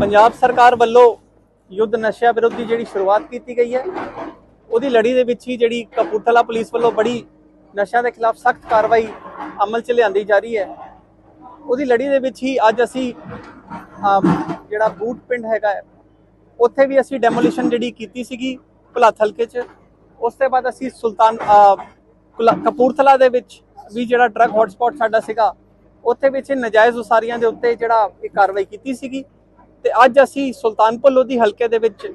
ਪੰਜਾਬ ਸਰਕਾਰ ਵੱਲੋਂ ਯੁੱਧ ਨਸ਼ਿਆਂ ਵਿਰੁੱਧ ਦੀ ਜਿਹੜੀ ਸ਼ੁਰੂਆਤ ਕੀਤੀ ਗਈ ਹੈ, ਉਹਦੀ ਲੜੀ ਦੇ ਵਿੱਚ ਹੀ ਜਿਹੜੀ ਕਪੂਰਥਲਾ ਪੁਲਿਸ ਵੱਲੋਂ ਬੜੀ ਨਸ਼ਿਆਂ ਦੇ ਖਿਲਾਫ ਸਖਤ ਕਾਰਵਾਈ ਅਮਲ 'ਚ ਲਿਆਂਦੀ ਜਾ ਰਹੀ ਹੈ। ਉਹਦੀ ਲੜੀ ਦੇ ਵਿੱਚ ਹੀ ਅੱਜ ਅਸੀਂ ਜਿਹੜਾ ਬੂਟ ਪਿੰਡ ਹੈਗਾ ਹੈ, ਉੱਥੇ ਵੀ ਅਸੀਂ ਡੈਮੋਲੀਸ਼ਨ ਜਿਹੜੀ ਕੀਤੀ ਸੀਗੀ ਭੁਲੱਥ ਹਲਕੇ 'ਚ। ਉਸ ਤੋਂ ਬਾਅਦ ਅਸੀਂ ਸੁਲਤਾਨ ਕੁਲਾ- ਕਪੂਰਥਲਾ ਦੇ ਵਿੱਚ ਵੀ ਜਿਹੜਾ ਡਰੱਗ ਹੌਟਸਪੌਟ ਸਾਡਾ ਸੀਗਾ, ਉੱਥੇ ਵਿੱਚ ਨਜਾਇਜ਼ ਉਸਾਰੀਆਂ ਦੇ ਉੱਤੇ ਜਿਹੜਾ ਇਹ ਕਾਰਵਾਈ ਕੀਤੀ ਸੀਗੀ। ਤੇ ਅੱਜ ਅਸੀਂ ਸੁਲਤਾਨਪੁਰ ਲੋਧੀ ਹਲਕੇ ਦੇ ਵਿੱਚ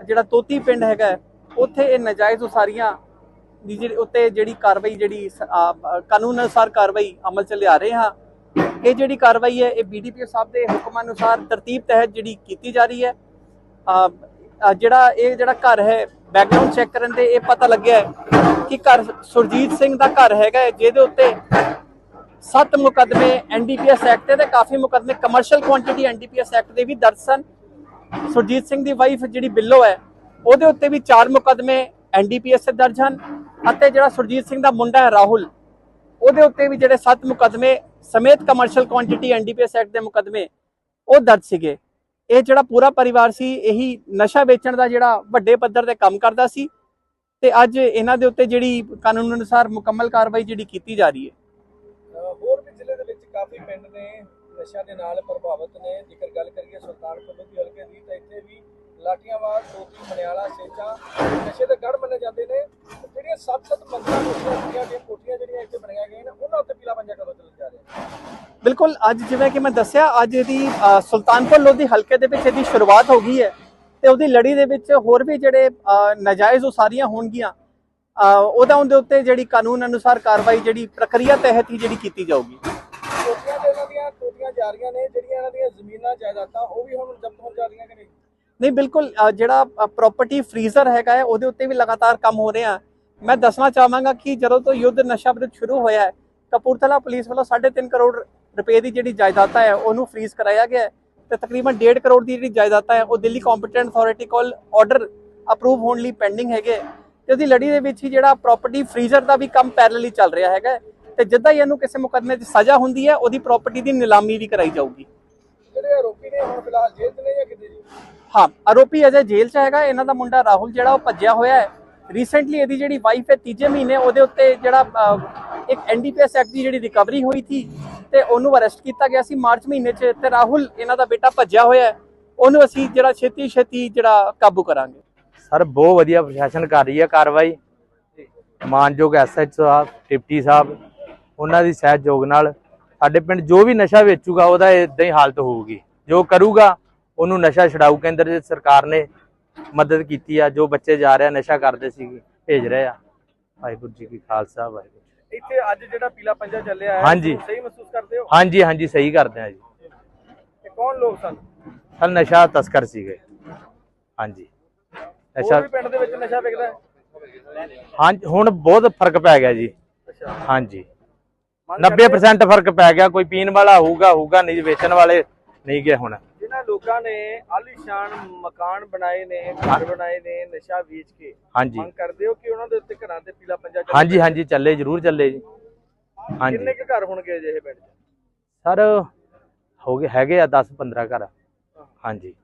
ਜਿਹੜਾ ਤੋਤੀ ਪਿੰਡ ਹੈਗਾ ਉੱਥੇ ਇਹ ਨਜਾਇਜ਼ ਉਸਾਰੀਆਂ ਦੀ ਜਿਹੜੀ ਉੱਤੇ ਜਿਹੜੀ ਕਾਰਵਾਈ ਜਿਹੜੀ ਕਾਨੂੰਨ ਅਨੁਸਾਰ ਕਾਰਵਾਈ ਅਮਲ ਚ ਲਿਆ ਰਹੇ ਹਾਂ। ਇਹ ਜਿਹੜੀ ਕਾਰਵਾਈ ਹੈ ਇਹ ਬੀਡੀਪੀਓ ਸਾਹਿਬ ਦੇ ਹੁਕਮ ਅਨੁਸਾਰ ਤਰਤੀਬ ਤਹਿਤ ਜਿਹੜੀ ਕੀਤੀ ਜਾ ਰਹੀ ਹੈ। ਜਿਹੜਾ ਇਹ ਜਿਹੜਾ ਘਰ ਹੈ ਬੈਕਗ੍ਰਾਉਂਡ ਚੈੱਕ ਕਰਨ 'ਤੇ ਇਹ ਪਤਾ ਲੱਗਿਆ ਕਿ ਘਰ ਸੁਰਜੀਤ ਸਿੰਘ ਦਾ ਘਰ ਹੈਗਾ ਹੈ, ਜਿਹਦੇ ਉੱਤੇ ਸੱਤ ਮੁਕੱਦਮੇ ਐਨਡੀਪੀਐਸ ਐਕਟ ਦੇ ਤੇ ਕਾਫੀ ਮੁਕੱਦਮੇ ਕਮਰਸ਼ੀਅਲ ਕੁਆਂਟੀਟੀ ਐਨਡੀਪੀਐਸ ਐਕਟ ਦੇ ਵੀ ਦਰਜ ਸਨ ਸੁਰਜੀਤ ਸਿੰਘ ਦੀ ਵਾਈਫ ਜਿਹੜੀ ਬਿੱਲੋ ਹੈ, ਉਹਦੇ ਉੱਤੇ ਵੀ ਚਾਰ ਮੁਕੱਦਮੇ ਐਨਡੀਪੀਐਸ ਦੇ ਦਰਜ ਹਨ ਅਤੇ ਜਿਹੜਾ ਸੁਰਜੀਤ ਸਿੰਘ ਦਾ ਮੁੰਡਾ ਹੈ ਰਾਹੁਲ, ਉਹਦੇ ਉੱਤੇ ਵੀ ਜਿਹੜੇ ਸੱਤ ਮੁਕੱਦਮੇ ਸਮੇਤ ਕਮਰਸ਼ੀਅਲ ਕੁਆਂਟੀਟੀ ਐਨਡੀਪੀਐਸ ਐਕਟ ਦੇ ਮੁਕੱਦਮੇ ਉਹ ਦਰਜ ਸੀਗੇ। ਇਹ ਜਿਹੜਾ ਪੂਰਾ ਪਰਿਵਾਰ ਸੀ, ਇਹੀ ਨਸ਼ਾ ਵੇਚਣ ਦਾ ਜਿਹੜਾ ਵੱਡੇ ਪੱਧਰ ਤੇ ਕੰਮ ਕਰਦਾ ਸੀ ਤੇ ਅੱਜ ਇਹਨਾਂ ਦੇ ਉੱਤੇ ਜਿਹੜੀ ਕਾਨੂੰਨ ਅਨੁਸਾਰ ਮੁਕੰਮਲ ਕਾਰਵਾਈ ਜਿਹੜੀ ਕੀਤੀ ਜਾ ਰਹੀ ਹੈ। ਪਿੰਡ ਨੇ ਨਸ਼ਿਆਂ ਦੇ ਨਾਲ ਪ੍ਰਭਾਵਿਤ ਨੇ। ਜੇਕਰ ਗੱਲ ਕਰੀਏ ਸੁਲਤਾਨਪੁਰ ਲੋਧੀ ਹਲਕੇ ਦੀ ਤਾਂ ਇੱਥੇ ਵੀ ਲਾਟੀਆਂਵਾਲ ਟੋਕੀ ਮਨਿਆਲਾ ਸੇਚਾ ਨਸ਼ੇ ਦੇ ਗੜ ਮੰਨੇ ਜਾਂਦੇ ਨੇ। ਜਿਹੜੀਆਂ ਸੱਤ-ਸੱਤ ਮੰਜ਼ਲਾਂ ਕੋਠੀਆਂ ਦੀਆਂ ਕੋਠੀਆਂ ਜਿਹੜੀਆਂ ਇੱਥੇ ਬਣਾਈਆਂ ਗਈਆਂ ਨੇ ਉਹਨਾਂ ਉੱਤੇ ਪੀਲਾ ਪੰਜਾ ਕਦੋਂ ਚੱਲਣ ਜਾ ਰਿਹਾ? ਬਿਲਕੁਲ ਅੱਜ ਜਿਵੇਂ ਕਿ ਮੈਂ ਦੱਸਿਆ ਅੱਜ ਦੀ ਸੁਲਤਾਨਪੁਰ ਲੋਧੀ ਹਲਕੇ ਦੇ ਵਿੱਚ ਇਹਦੀ ਸ਼ੁਰੂਆਤ ਹੋ ਗਈ ਹੈ ਤੇ ਉਹਦੀ ਲੜੀ ਦੇ ਵਿੱਚ ਹੋਰ ਵੀ ਜਿਹੜੇ ਅ, ਨਾਜਾਇਜ਼ ਉਸਾਰੀਆਂ ਹੋਣਗੀਆਂ। ਉਹਦਾ ਉਹਦੇ ਉੱਤੇ ਜਿਹੜੀ ਕਾਨੂੰਨ ਅਨੁਸਾਰ ਕਾਰਵਾਈ ਜਿਹੜੀ ਪ੍ਰਕਿਰਿਆ ਤਹਿਤ ਹੀ ਜਿਹੜੀ ਕੀਤੀ ਜਾਊਗੀ। ਕੋਠੀਆਂ ਤੇ ਇਹਨਾਂ ਦੀਆਂ ਕੋਠੀਆਂ ਜਾ ਰਹੀਆਂ ਨੇ, ਜਿਹੜੀਆਂ ਇਹਨਾਂ ਦੀਆਂ ਜ਼ਮੀਨਾਂ, ਜਾਇਦਾਦਾਂ, ਉਹ ਵੀ ਹੁਣ ਜ਼ਬਤ ਹੋਣ ਜਾ ਰਹੀਆਂ ਕਿ ਨਹੀਂ? ਨਹੀਂ, ਬਿਲਕੁਲ ਜਿਹੜਾ ਪ੍ਰਾਪਰਟੀ ਫਰੀਜ਼ਰ ਹੈਗਾ ਹੈ, ਉਹਦੇ ਉੱਤੇ ਵੀ ਲਗਾਤਾਰ ਕੰਮ ਹੋ ਰਿਹਾ। ਮੈਂ ਦੱਸਣਾ ਚਾਹਾਂਗਾ ਕਿ ਜਦੋਂ ਤੋਂ ਯੁੱਧ ਨਸ਼ਾ ਵਿਰੁੱਧ ਸ਼ੁਰੂ ਹੋਇਆ ਹੈ, ਕਪੂਰਥਲਾ ਪੁਲਿਸ ਵੱਲੋਂ 3.5 ਕਰੋੜ ਰੁਪਏ ਦੀ ਜਿਹੜੀ ਜਾਇਦਾਦ ਹੈ, ਉਹਨੂੰ ਫਰੀਜ਼ ਕਰਾਇਆ ਗਿਆ ਤੇ ਤਕਰੀਬਨ 1.5 ਕਰੋੜ ਦੀ ਜਿਹੜੀ ਜਾਇਦਾਦ ਹੈ, ਉਹ ਦਿੱਲੀ ਕੰਪੀਟੈਂਟ ਅਥਾਰਟੀ ਕੋਲ ਆਰਡਰ ਅਪਰੂਵ ਹੋਣ ਲਈ ਪੈਂਡਿੰਗ ਹੈਗੇ ਤੇ ਉਹਦੀ ਲੜੀ ਦੇ ਵਿੱਚ ਹੀ ਜਿਹੜਾ ਪ੍ਰਾਪਰਟੀ ਫਰੀਜ਼ਰ ਦਾ ਵੀ ਕੰਮ ਪੈਰਲਲੀ ਚੱਲ ਰਿਹਾ ਹੈਗਾ ਤੇ ਜਿੱਦਾਂ ਹੀ ਇਹਨੂੰ ਕਿਸੇ ਮੁਕੱਦਮੇ 'ਚ ਸਜ਼ਾ ਹੁੰਦੀ ਹੈ ਉਹਦੀ ਪ੍ਰਾਪਰਟੀ ਦੀ ਨਿਲਾਮੀ ਵੀ ਕਰਾਈ ਜਾਊਗੀ। ਜਿਹੜੇ ਆਰੋਪੀ ਨੇ ਹੁਣ ਫਿਲਹਾਲ ਜੇਲ੍ਹ 'ਚ ਨੇ ਜਾਂ ਕਿਤੇ ਜੀ? ਹਾਂ ਆਰੋਪੀ ਅਜੇ ਜੇਲ੍ਹ 'ਚ ਹੈਗਾ ਇਹਨਾਂ ਦਾ ਮੁੰਡਾ ਰਾਹੁਲ ਜਿਹੜਾ ਉਹ ਭੱਜਿਆ ਹੋਇਆ ਹੈ। ਰੀਸੈਂਟਲੀ ਇਹਦੀ ਜਿਹੜੀ ਵਾਈਫ ਹੈ ਤੀਜੇ ਮਹੀਨੇ ਉਹਦੇ ਉੱਤੇ ਜਿਹੜਾ ਇੱਕ ਐਨਡੀਪੀਐਸ ਐਕਟ ਦੀ ਜਿਹੜੀ ਰਿਕਵਰੀ ਹੋਈ ਸੀ ਤੇ ਉਹਨੂੰ ਅਰੈਸਟ ਕੀਤਾ ਗਿਆ ਸੀ ਮਾਰਚ ਮਹੀਨੇ 'ਚ ਤੇ ਰਾਹੁਲ ਇਹਨਾਂ ਦਾ ਬੇਟਾ ਭੱਜਿਆ ਹੋਇਆ ਹੈ। ਉਹਨੂੰ ਅਸੀਂ ਜਿਹੜਾ ਛੇਤੀ ਛੇਤੀ ਜਿਹੜਾ ਕਾਬੂ ਕਰਾਂਗੇ। ਸਰ ਬਹੁਤ ਵਧੀਆ ਪ੍ਰਸ਼ਾਸਨ ਕਰ ਰਹੀ ਹੈ ਕਾਰਵਾਈ। ਮਾਨਯੋਗ ਐਸਐਚ ਸਾਹਿਬ ਡਿਪਟੀ ਸਾਹਿਬ ਉਹਨਾਂ ਦੀ ਸਹਿਯੋਗ ਨਾਲ ਸਾਡੇ ਪਿੰਡ ਜੋ ਵੀ ਨਸ਼ਾ ਵੇਚੂਗਾ ਉਹਦਾ ਇਦਾਂ ਹੀ ਹਾਲਤ ਹੋਊਗੀ। ਜੋ ਕਰੂਗਾ ਉਹਨੂੰ ਨਸ਼ਾ ਛਡਾਊ ਕੇਂਦਰ ਦੇ ਸਰਕਾਰ ਨੇ ਮਦਦ ਕੀਤੀ ਆ। ਜੋ ਬੱਚੇ ਜਾ ਰਹੇ ਨਸ਼ਾ ਕਰਦੇ ਸੀ ਭੇਜ ਰਹੇ ਆ। ਵਾਹਿਗੁਰੂ ਜੀ ਕੀ ਖਾਲਸਾ ਵਾਹਿਗੁਰੂ ਇੱਥੇ ਅੱਜ ਜਿਹੜਾ ਪੀਲਾ ਪੰਜਾ ਚੱਲਿਆ ਹੈ ਹਾਂਜੀ। ਸਹੀ ਮਹਿਸੂਸ ਕਰਦੇ ਹੋ? ਹਾਂਜੀ ਹਾਂਜੀ ਸਹੀ ਕਰਦੇ ਆ ਜੀ। ਇਹ ਕੌਣ ਲੋਕ ਸਨ? ਸਰ ਨਸ਼ਾ ਤਸਕਰ ਸੀਗੇ। ਹਾਂਜੀ। ਨਸ਼ਾ ਹੋਰ ਵੀ ਪਿੰਡ ਦੇ ਵਿੱਚ ਨਸ਼ਾ ਵਿਕਦਾ ਹੈ? ਹਾਂ ਹੁਣ ਬਹੁਤ ਫ਼ਰਕ ਪੈ ਗਿਆ ਜੀ। ਅੱਛਾ। ਹਾਂਜੀ। 90% ਫ਼ਰਕ ਪੈ ਗਿਆ ਕੋਈ ਪੀਣ ਵਾਲਾ ਹੋਊਗਾ ਹੋਊਗਾ ਨਹੀਂ ਵੇਚਣ ਵਾਲੇ ਨਹੀਂ ਗਏ ਹੁਣ। ਜਿਨ੍ਹਾਂ ਲੋਕਾਂ ਨੇ ਆਲੀਸ਼ਾਨ ਮਕਾਨ ਬਣਾਏ ਨੇ ਘਰ ਬਣਾਏ ਨੇ ਨਸ਼ਾ ਵੇਚ ਕੇ ਹਾਂਜੀ। ਮੰਗ ਕਰਦੇ ਹੋ ਕਿ ਉਹਨਾਂ ਦੇ ਉੱਤੇ ਘਰਾਂ ਤੇ ਪੀਲਾ ਪੰਜਾ ਚੱਲੇ ਹਾਂਜੀ ਹਾਂਜੀ ਚੱਲੇ ਜ਼ਰੂਰ ਚੱਲੇ ਜੀ। ਹਾਂਜੀ। ਕਿੰਨੇ ਕੁ ਘਰ ਹੋਣਗੇ ਅਜਿਹੇ ਪਿੰਡ 'ਚ? ਸਰ ਹੋ ਗਏ ਹੈਗੇ ਆ 10 15 ਘਰ। ਹਾਂਜੀ।